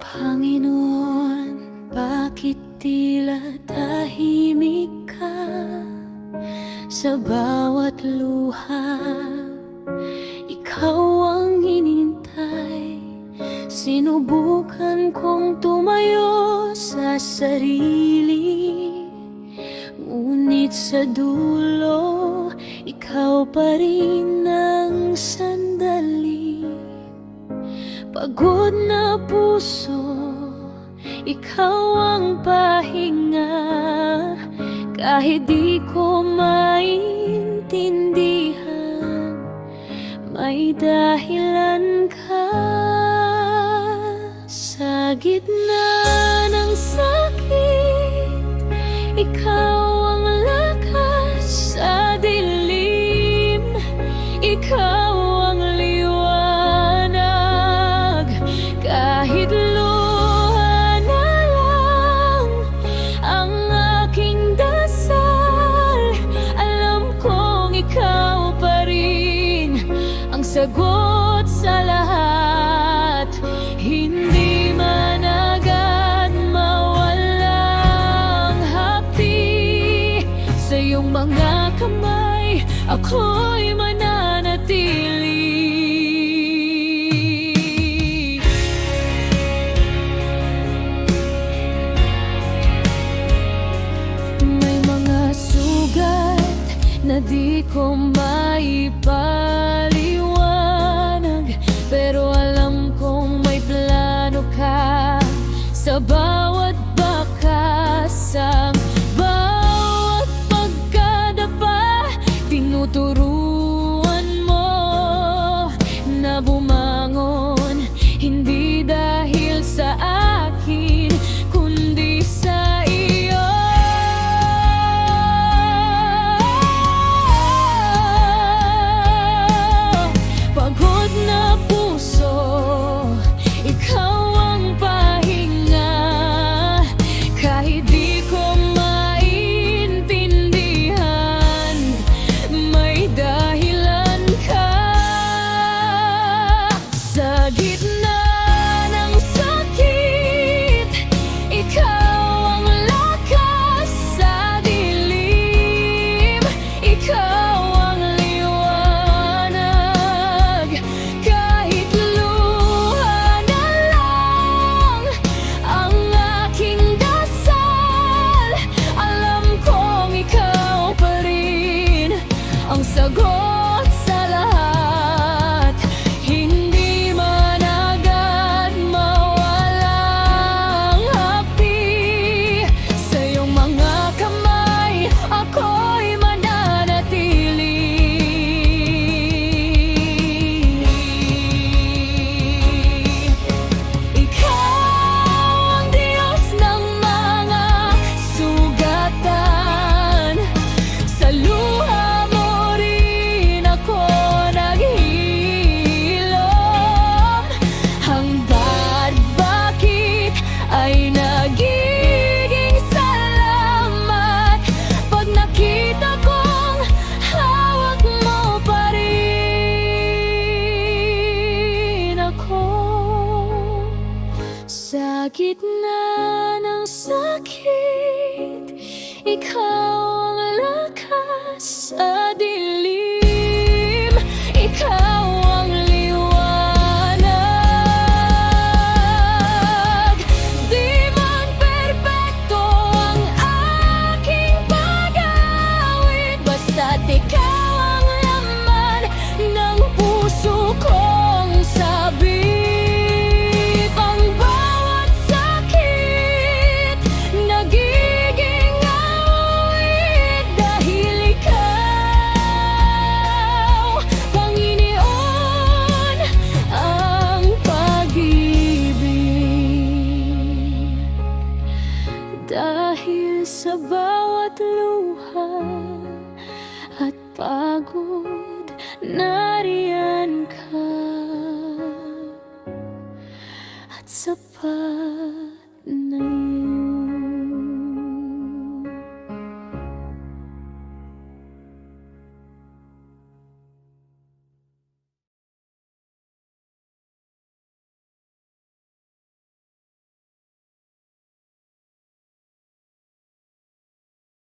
Panginoon, bakit tila tahimik ka sa bawat luha? Ikaw ang hinintay, sinubukan kong tumayo sa sarili. Ngunit sa dulo, ikaw pa rin ang sandali. Pagod na puso, ikaw ang pahinga. Kahit di ko maintindihan May dahilan ka. Sa gitna ng sakit Ikaw sagot sa lahat. Hindi man agad mawalang hapdi Sa iyong mga kamay Ako'y mananatili. May mga sugat na di ko maipaliwanag ikaw ang lakas sa dilim, ikaw ang liwanag. Di man perpekto ang aking pag-awit, pagod, ka.